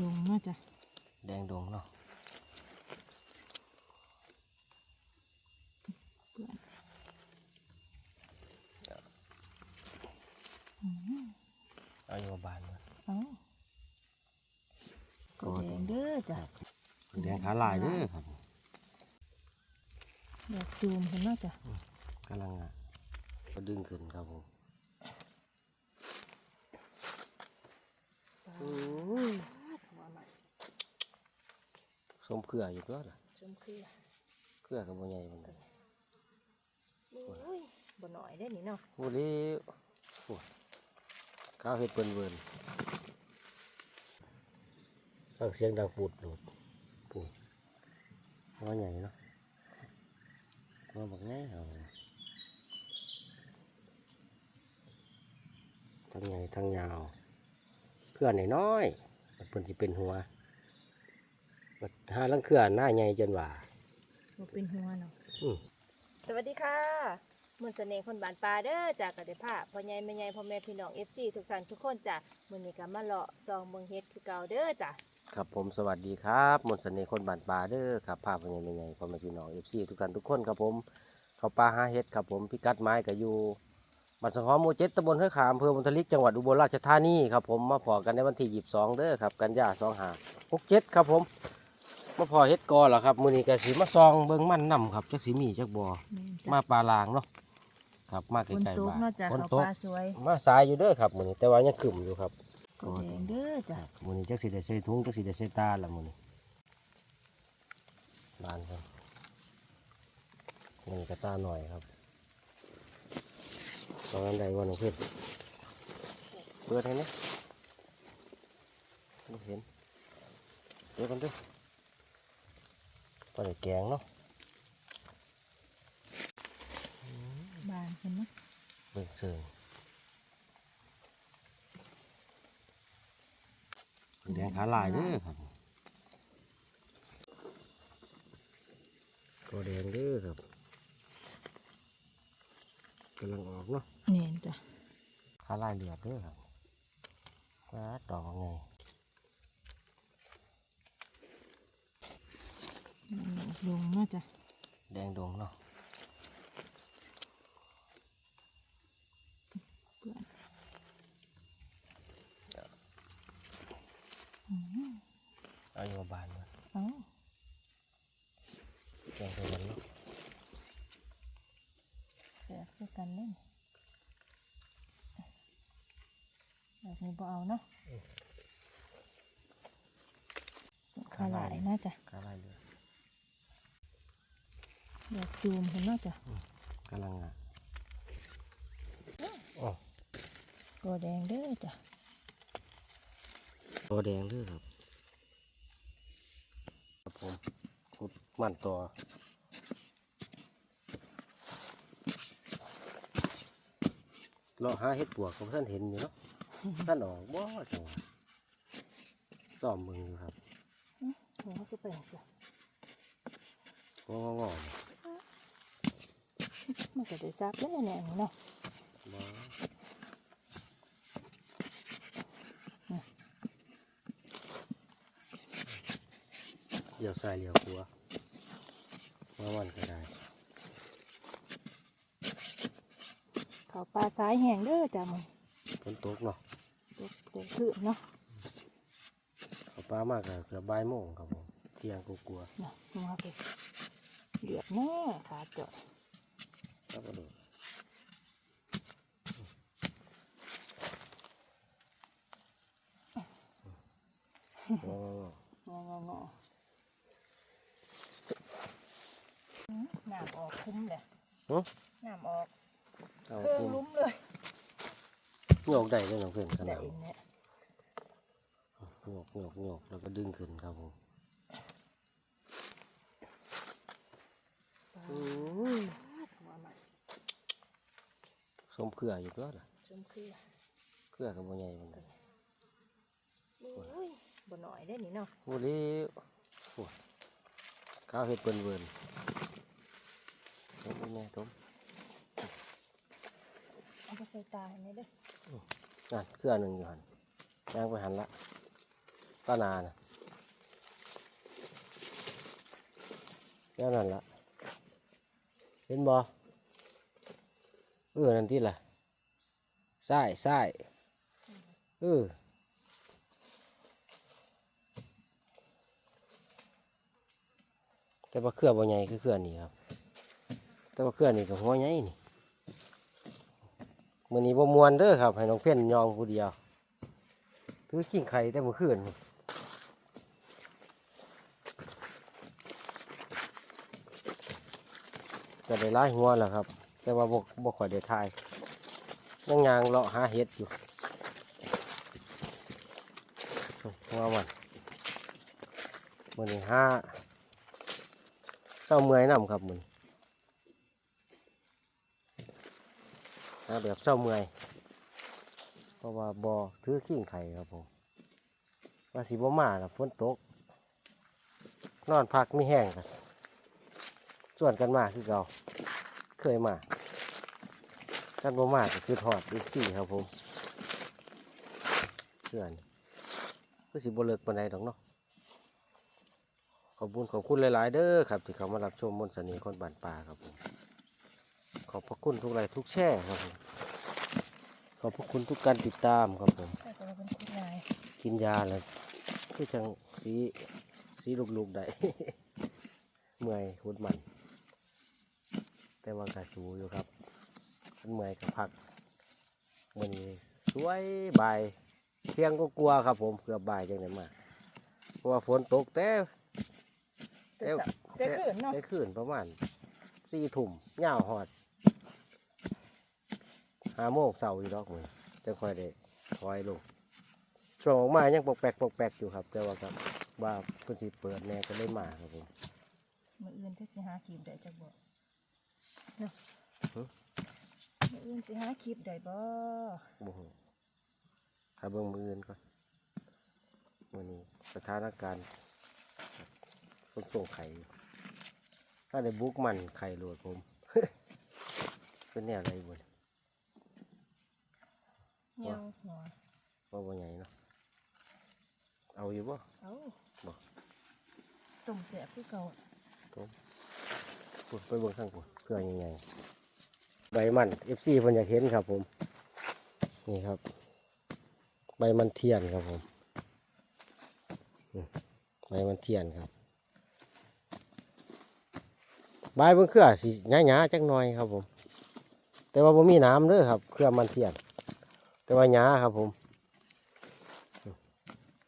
ลงน่าจะแดงดวงเนาะเอาอยู่บานมาเอาก็แดงเด้อจ้ะแดงขาลายเด้อครับอยากจูมเห็นน่าจะกำลังอะก็ดึงขึ้นครับผม หัวใหม่ส้มเครืออยู่ตัวล่ะชมเครือเครือกับโบใหญ่มันโอ้ยบ่หน่อยได้อนี่เนาะพูดเลี้วข้าวเห็ดเปิ้นเวินฟังเสียงดังปูดหลุดปูดว่าใหญ่เนาะว่าบักง่ายเอาทั้งใหญ่ทั้งยาว เครือน้อยๆมันเพิ่นสิเป็นหัวบัดหาลังเครือหน้าใหญ่จนว่าบ่เป็นหัวเนาะอืมสวัสดีค่ะมนต์เสน่ห์คนบ้านป่าเด้อจากกระเดผ้าพ่อใหญ่แม่ใหญ่พ่อแม่พี่น้อง FC ทุกท่านทุกคนจ้ะมื้อนี้ก็มาเลาะซองเบิ่งเฮ็ดคือเก่าเด้อจ้ะครับผมสวัสดีครับมนต์เสน่ห์คนบ้านป่าเด้อครับภาพเป็นยังไงพ่อแม่พี่น้องเอฟซีทุกท่านทุกคนครับผมเขาป่าหาเห็ดครับผมพิกัดไม้ก็อยู่ บ้านสังหอมหมู่เจ็ดตำบลห้วยขามอำเภอบุญทลิกจังหวัดอุบลราชธานีครับผมมาพอกันในวันที่ยีบสองเด้อครับ กันยาสองหาหกเจ็ดครับผมมาพอเฮ็ดกอเหรอครับมื้อนี้ก็สิมาซองเบิ่งมันนํครับจักสิมีจักบ่แม่นจ้ะมาปลาลางเนาะครับมาฝนใกล้ตๆกบ้านเนาะจ้ะฝนเขาตกปลาสวยมาสายอยู่เด้อครับมื้อนี้แต่ว่ายังขึ้มอยู่ครับก็แดงเด้อจ้ะมื้อนี้จักสิได้ใส่ถุงจักสิได้ใส่ตาละมื้อนี้บานครับนี่ก็ตาหน่อยครับ ตอนนั้นใดวันของเพื่อนเปิดให้นะไม่เห็นเดี๋ยวกันเด้วยพอได้แกงเนาะบานเห็นไหมเบิ่งเสิงแดงขาลายเด้อครับก็แดงเด้อครับกำลังออกเนาะแม่ นจ้ะขาลายเหลือดเด้อครับฟ้าดอกไงลงน่าจะแดงดงเนาะเปื่อนเอาอยู่บานมาเอ้าแกงใส่กันเนาะแสบคือกันเล่น แบบนี้บ่เอาเนาะขาหลายน่าจะขาลายเหลือดอยากจูมเห็นน่าจะกำลังอะอ๋อก็แดงเด้อจ้ะตัวแดงเด้อครับครับผมขุดมันต่อเราหาเห็ดปวกของท่านเห็นอยู่เนาะ ท่านออกบ่จังหวะซ่อมมึงอยู่ครับหัวคือเป็นจ้ะงองอๆเนี่ยมันก็ได้ซับแล้วเนี่ยเนาะบ่เลี้ยวซ้ายเลี้ยวขวามาวันก็ได้เขาปลาซ้ายแห้งเด้อจ้ะมึงฝนตกเนาะ ตกเต็มพื้นเนาะเอาปลามากก็เกือบบ่ายโมงครับผมเที่ยงกลัวเนาะมาไปเดือดแน่ขาเจาะๆแล้วก็โดดงองงององอน้ำออกคุ้มเลยๆหึน้ำออกเอาเครื่องคุมลุ้มเลยโยกได้เลยน้องเพื่อนขแต่นาดเองเนี่ย โยกโยกโยกแล้วก็ดึงขึ้นครับผมอืมหัวใหม่ส้มเครืออยู่ตัวล่ะชมเครือเครือกับโบใหญ่มันโอ้ยบ่หน่อยได้อนี่เนาะพูดเลี้วโอ้ยข้าวเห็ดเปิ้นเวินต้มแม่ต้มเอาไปใส่ตาให้แม่เด้อ นั่นเครือหนึ่งอยู่หันย่างไปหันละ ตานานะแค่นั้นละเห็นบ่เออนั่นที่ล่ะใช่ใช่เออแต่ว่าเครือบ่ใหญ่คือเครือนี่ครับ แต่ว่าเครือนี่ก็หัวใหญ่นี่มือนี้บ่มวนเด้อครับ ให้น้องเพ่นยองผู้เดียวถือกิ้งไข่แต่เมื่อคืนนี่ ก็ได้หลายหัวแล้วครับ แต่ว่าบ่บ่ค่อยได้ทายยังยางเลาะหาเห็ดอยู่หัวมันมือนี้หาเศร้าเมื่อยนํครับมือนี้หาแบบเศร้าเมื่อยเพราะว่าบอถือขิ้งไข่ครับผมว่าสีบ่มาล่ะฝนตก นอนพักไม่แห้งกัน ส่วนกันมาคือเก่าเคยมากันบ่มาก็คือทอดอีกสี่ครับผมเพื่อนคือสิบ่เลิกปานใดดอกเนาะขอบคุณขอบคุณหลายๆเด้อครับ ที่เขามารับชมมนสน่ห์คนบ้านป่าครับผมขอบพระคุณทุกไลค์ทุกแช่ครับผมขอบพระคุณทุกการติดตามครับผมกินยาแล้วคือจังสีสีลูกๆได้ เมื่อยหุดมัน แต่ว่ากระสูอยู่ครับมันเมื่อยกับพักมันสวยบายเที่ยงก็กลัวครับผมเกือบบ่ายจังเลยมาเพราะว่าฝนตกแต่จะสะจะขึ้นเนาะได้ขึ้นประมาณสี่ทุ่มย่าวหอดห้าโมงเสาร์อยู่ดอกมือจะค่อยได้คอยลงช่วงออกมายังปกแปลกปกแปลกอยู่ครับ แต่ว่าครับว่าเพิ่นสิเปิดแน่ก็เลยมาครับผมมืออื่นจะสิหาคลิปได้จักบ่เนาะ มืออื่นสิหาคลิปได้บ่โอ้โหถ้าเบิ่งมืออื่นก่อนวันนี้สถานการณ์คนส่งไข่ถ้าได้บุกมันไข่โหลดผม เป็นแนวอะไรบุญเหี่ยวหัวว่าบ่ใหญ่เนาะเอาอยู่บ่เอาบ่ต้มแซ่บคือเก่าพูดไปเบิ่งข้างพูด เครื่องใหญ่ๆใบมันเอฟซีเพิ่นอยากเห็นครับ ผม นี่ครับ ใบมันเทียนครับผมใบมันเทียนครับใบเบิ่งเครือสิหยาๆจักหน่อยครับผม แต่ว่าบ่มีน้ำเด้อครับ เครือมันเทียน แต่ว่าหยาครับผม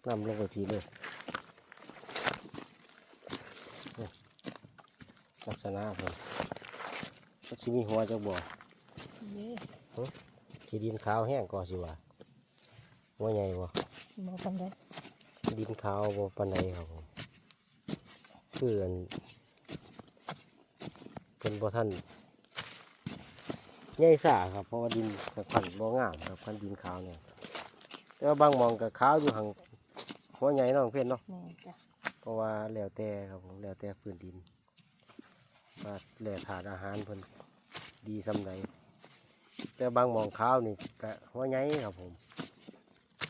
น้ำลงไปพีเลยลักษณะผม ก็สิมีหัวจักบ่นี่ที่ดินขาวแห้งก็สิว่าหัวใหญ่บ่หมอปันได้ดินขาวบ่ปานใดครับผมคืออันเป็นบ่ท่านใหญ่ซ่าครับ เพราะว่าดินพันธุ์บ่งามครับพันธุ์ดินขาวเนี่ยแต่ว่าบางหมองก็ขาวอยู่ห่างหัวใหญ่เน้องเพื่อนเนาะแม่จ้ะเพราะว่าแล้วแต่ครับผมแล้วแต่พื้นดินว่าแหล่ถาดอาหารเพิ่น ดีสำใดแต่บางหมองขาวนี่ก็หัวใหญ่ครับผม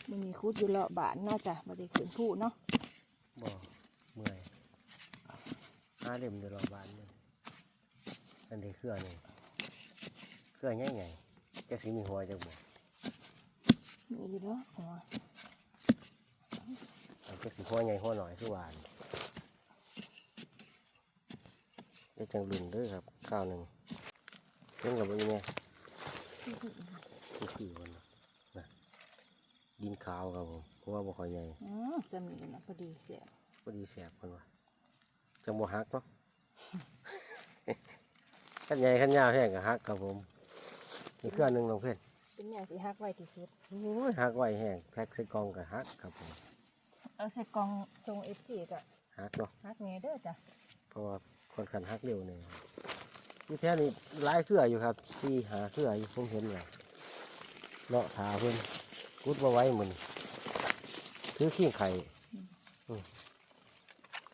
มันมีคุดอยู่เลาะบานเนาะจ้ะบ่ได้ขึ้นผู้เนาะบ่เมื่อยหาเล่มเดือดรอบานนี่อันนี้เครือนี่เครือใหญ่ใหญ่จะสีมีหัวจังบ่มีอยู่เนาะหัวอันจะสีหัวใหญ่หัวหน่อยคือหวานเดี๋ยวจังลุ่นเด้อครับข้าวหนึ่ง เพิ่งกับว่ายังไงคือคือมันนะดินขาวครับผมเพราะว่าบ่ค่อยใหญ่อือจำนี่นะพอดีแซ่บพอดีแสบกันว่ะจังบ่ฮักเนาะขันใหญ่ขันยาวแห้งก็ฮักครับผมนี่เครื่องหนึ่งน้องเพื่อนเป็นอย่างที่ฮักไว้ที่สุดโอ้ยฮักไว้แห้งแพ็คใส่กล่องก็ฮักครับผมเอาใส่กล่องทรง FG ก็ฮักเนาะฮักแน่เด้อจ้ะเพราะว่าคนขันฮักเร็วเนี่ย ที่แท้นี่หลายเครืออยู่ครับสี่หาเครืออยู่ผมเห็นเลยเลาะถาเพิ่อนกุดมาไว้เหมือนถือขี้ไข่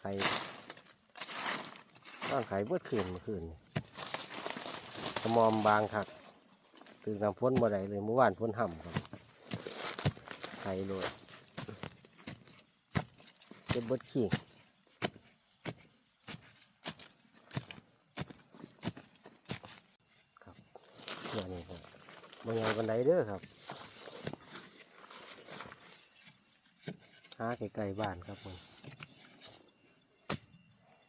ไข่ต้านไข่เบิดคืนเมื่อคืนสมอมบางคักตื่นน้ำฝนบ่ได้เลยเมื่อวานฝนห่ำครับไข่โลดเก็บเบิดขี้ครับเพื่อนี่ครับ บางอย่างบันไดเด้อครับหาไกลๆบ้านครับผม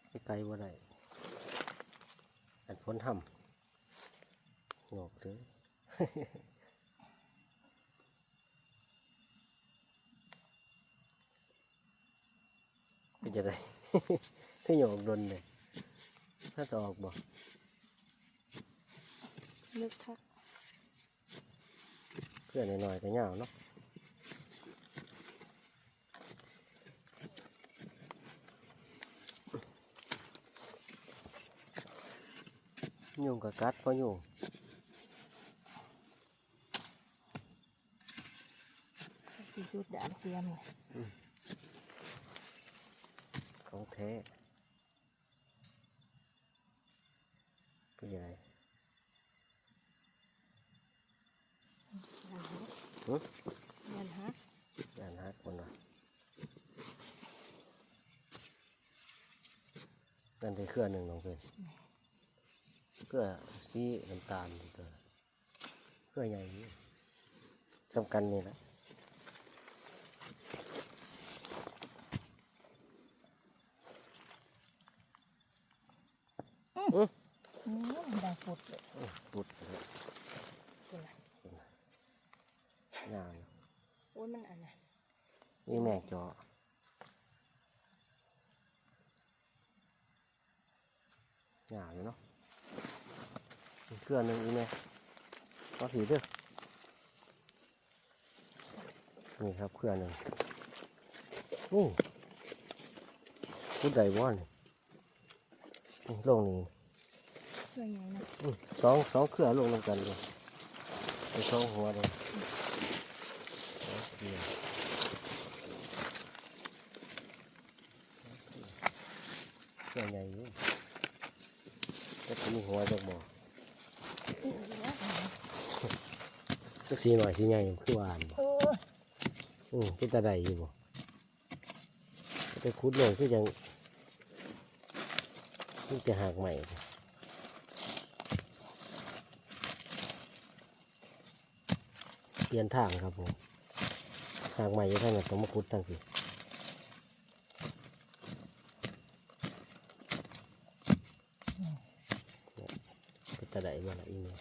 ไกลๆบ่ได้อันพ้นทำงอกเลยเป็นจะได้ถ้าหยอกโดนเลยถ้าจะออกบ่ลึกคัก เพื่อนหน่อยๆก็ยาวเนาะยุงกับกัดเพราะยุงสีสุดดานเสียมเลยของแท้เป็นยังไง ยันฮะ หึ ยันฮะย่านฮักคนวะนั่นได้เครือหนึ่งน้องเพื่อนเครือสีน้ำตาลนี่ตัวเครือใหญ่นี่สำคัญนี่แหละอืมได้ฟุดเลยอื้อปุดเลย คุณน่ะยาวอยู่โอ้ยมันอันน่ะนี่แม่จอหยาบอยู่เนาะอีกเครือหนึ่งอีแม่ก็ถือเด้อนี่ครับเครือหนึ่งนี่พูดใดบ้านนี่ลงนี่เพื่อใหญ่นะอื้อสองสองเครือลงลงกันเลยไปสองหัวเลยสองเครือเครือใหญ่อยู่ก็จะมีหัวจากบ่อ อื้อแล้วอันน่ะ จัก สีหน่อยสีใหญ่คือหวานบ่โอ้ยอืมเป็นตาใดอยู่บ่ไปคุดลงคือยังนี่จะหักใหม่เปลี่ยนทางครับผมหากใหม่จะท่านต้องมาคุดทั้งสิเป็นตาใดบ่ละอีเมล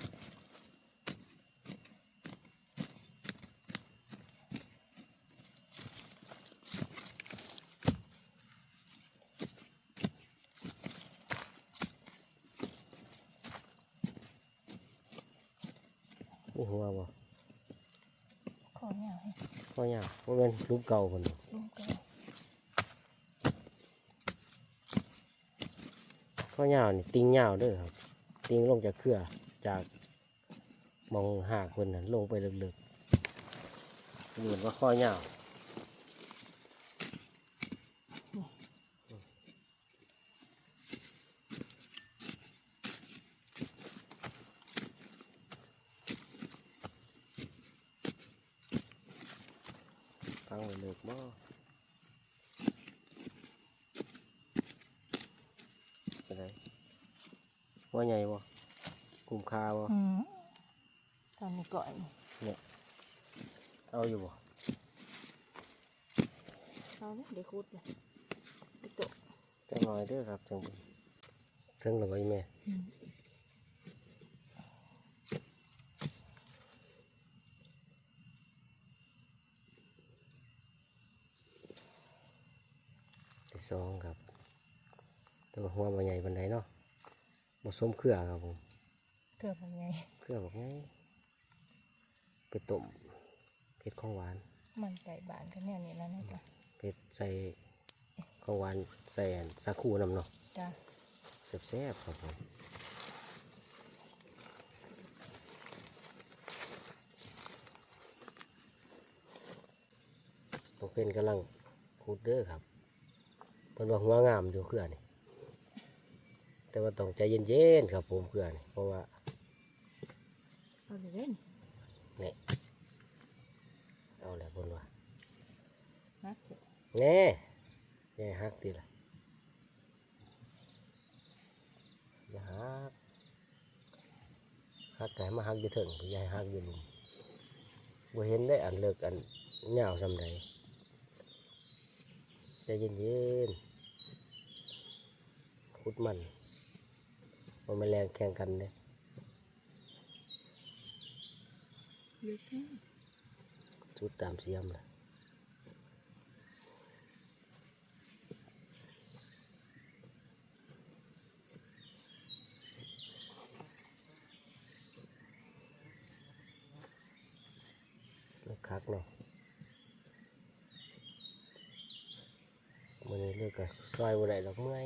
มีหัวบ่ ขอเนี่ยให้ ก็ย ลูกเก่าคนบ่ลุงก็ข้อยวนี่ติงยวด้อครับ ติงลงจากเครือจากมองหากคนนั้นลงไปลึกๆเหมือนว่าข้อยาวตั้งไว้เลิกบ่เป็นไรว่าใหญ่บ่กุมคาบ่ อืมตอนนี้ก่อน เอาอยู่บ่ เอาเนี่ยเดี๋ยวคุดเลยไปโตะจังหน่อยเด้อครับจังบุญถึงแล้วบ่อีแม่อืมที่สองครับแต่ว่าหัวบ่ใหญ่ปานใดเนาะบ่สมเครือครับผมเกือบเป็นไงเครือบอกไงไปต้มเผ็ดของหวาน มันไก่บานกันเนี่ยนี่แล้วนะจ๊ะ เผ็ดใส่ของหวานใส่อันสาคูน้ำเนาะจ้ะแซ่บๆครับผมผมเป็นกำลังคูดเด้อครับเพิ่นว่าหัวงามอยู่เครือนี่แต่ว่าต้องใจเย็นๆครับผมเครือนี่เพราะว่าเอาเลยเล่น เนี่ยเอา แหละเพิ่นว่านะแน่ยายฮักดีละอย่าฮักฮักไก่มาฮักอยู่เถิงยายฮักอยู่หลุมบ่เห็นได้อันเลิกอันเหงาสำใดใจเย็นๆคุดมันมันมาแรงแข่งกันเลยลึกแค่ชุดตามเสียมเลย คักเนาะมันนี้เลือกกันซอยบ่ได้ดอกเมื่อย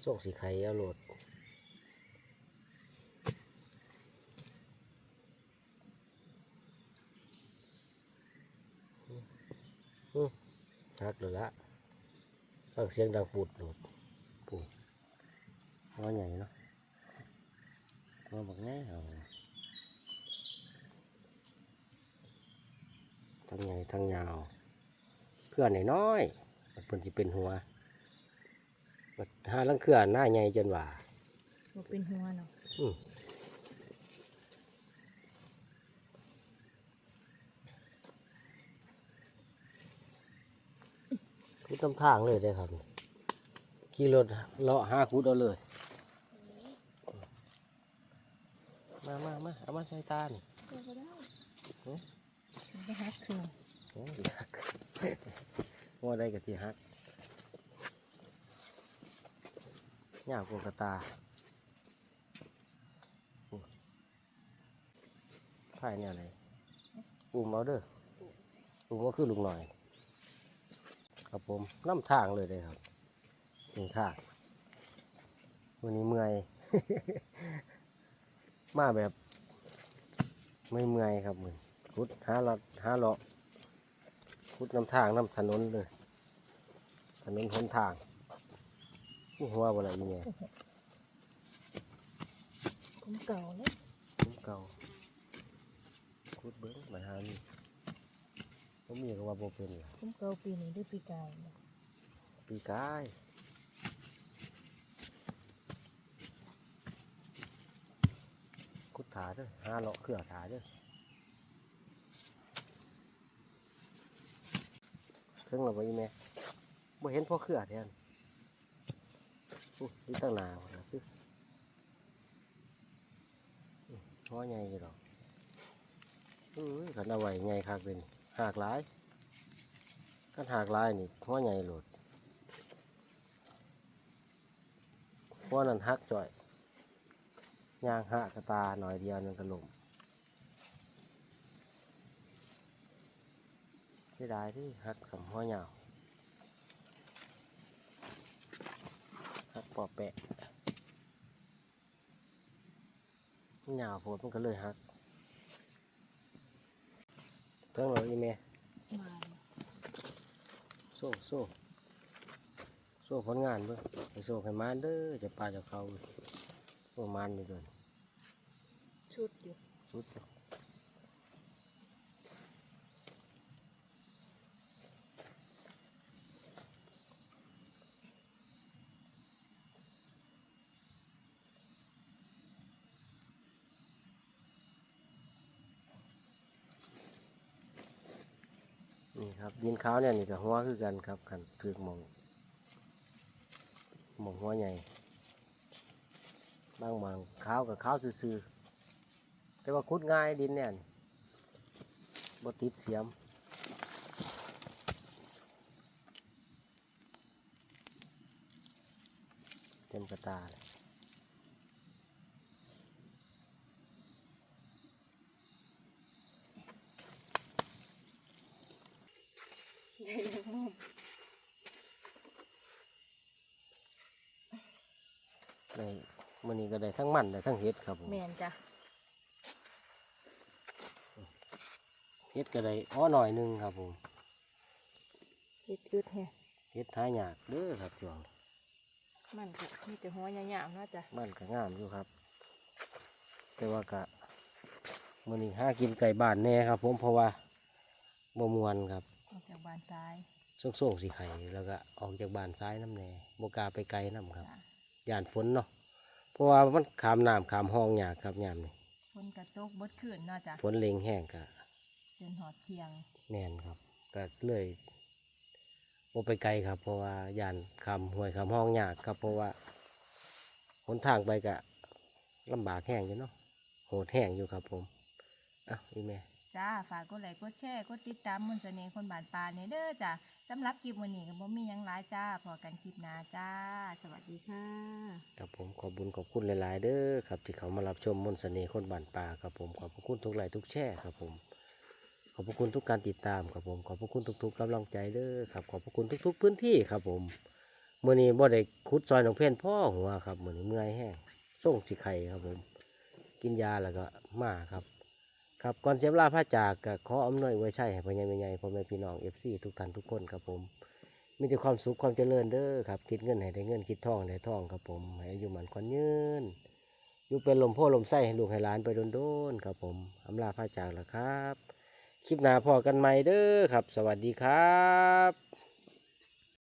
โชคสีไข่เอาโหลดฮักเลยละฟังเสียงดังปูดโหลดปูดว่าใหญ่เนาะว่าบักแง่เอา ทั้งใหญ่ทั้งยาว เพื่อนน้อยๆมันเป็นสิเป็นหัวบัดหาลังเครือหน้าใหญ่จนว่าบ่เป็นหัวเนาะอืมคุดตำทางเลยได้อครับขี่รถเลาะหาคุดเอาเลย มามามาเอามาใส่ตานี่ก็บ่ ได้หือมันก็ฮักคือโอ้ยฮักว่าได้กับที่ฮักยากกว่ากระตาไพ่เนี่ยอะไรอุ้มเอาเด้ออุ้มก็คือลุงหน่อย ครับผมน้ำทางเลยเลยครับหนึ่งทางวันนี้เมื่อย มาแบบไม่เมื่อยครับมือ คุดหาเลาะหาเลาะคุดน้ำทางน้ำถนนเลยถนนหนทางอู้หัวบ่อะไรอีเนี่ยผมเก่าเลยคุดเก่าคุดเบิ้งมาหานี่ผมมีก็ว่าบ่เป็นล่ะผมเก่าปีนี้ด้วยปีกายเนาะปีกายคุดถาเด้อหาเลาะเครือถาเด้อเครื่องเราไว้แม่บ่เห็นพ่อเครือแทนนี่ตั้งนานะคืออื้อหัวใหญ่อยู่ดอกขันเอาไว้ใหญ่คักเลยนี่หากหลายกันหากหลายนี่หัวใหญ่โหลดพวกนั้นหักจ่อยยางหักกระตาหน่อยเดียวนึงกระลม เสียดายที่หักสำหัวเหยาวหักปอแปะเหยาวโพดมันก็เลยหักเทั้งเลยอีเมมาโซ่โซ่โซ่ผลงานเบิ่งไปโซ่ให้มานเด้อจะปลาจะเขาโซ่มานอยู่เดินชุดอยู่สุดแล้ วนี่ครับดินขาวเนี่ยนี่กับหัวคือกันครับกันคือมองมองหัวใหญ่บางบางขาวกับขาวซื่อๆแต่ว่าคุดง่ายดินเนี่ยนี่บ่ติดเสียมเต็มกระตาเลย ใหญ่เลยมุมได้มันนี้ก็ได้ทั้งมันได้ทั้งเห็ดครับผมแมนจ้ะเห็ดก็ได้อ้อหน่อยหนึงครับผมเฮ็ดอึดแฮะเห็ดหายากเด้อครับช่วงมันก็มีแต่หัวหยาบๆเนาะจ้ะมันก็งามอยู่ครับ แต่ว่ากะมันนี้หากินไก่บ้านแน่ครับ ผมเพราะว่าบ่มวนครับ ออกจากบ้านซ้ายส่งส่งๆสีไข่แล้วก็ออกจากบ้านซ้ายน้ำแน่บกล้าไปไกลน้ำครับจ้ะย่านฝนเนาะเพราะว่ามันขามน้ำขามห้องยากครับยามนี่ฝนกระตกบดขึ้นเนาะจ้ะฝนเลงแห้งกะจนหอดเที่ยงแน่นครับก็เลยบ่ไปไกลครับ เพราะว่าย่านขามห้วยขามห้องยากครับ เพราะว่าหนทางไปกะลำบากแห้งอยู่เนาะโหดแห้งอยู่ครับผมอะอีแม่ จ้าฝากกดไลค์กดแชร์กดติดตามมนต์เสน่ห์คนบานปลาเนี่ยเด้อจ้ะสำหรับคลิปวันนี้ก็บ่มีหยังหลายจ้าพอกันคลิปหน้าจ้า สวัสดีค่ะ ครับผมขอบบุญขอบคุณหลายๆ เด้อครับที่เขามารับชมมนต์เสน่ห์คนบ้านป่าครับผมขอบพระคุณทุกไลค์ทุกแช่ครับผมขอบพระคุณทุกการติดตามครับผมขอบพระคุณทุกๆกำลังใจเด้อครับขอบพระคุณทุก ๆ พื้นที่ครับผมมื่อนี้บ่ได้ขุดซอยหนองเพี้ยนพ่อหัวครับเมื่อนี้เมื่อยแห้งส่งสิไข่ครับผม กินยาแล้วก็มาครับ ครับก่อนเสียเวลาพระจากก็ขออำนวยไว้ใช่พ่อใหญ่แม่ใหญ่พ่อแม่พี่น้องเอฟซีทุกท่านทุกคนครับผม มีแต่ความสุขความเจริญเด้อครับคิดเงินให้ได้เงินคิดทองให้ได้ทองครับผมให้อายุมันควันยืนอยู่เป็นลมโพลมไส้ให้ลูกให้หลานไปโดนๆครับผมอำลาพระจากแล้วครับ คลิปหน้าพอกันใหม่เด้อครับ สวัสดีครับ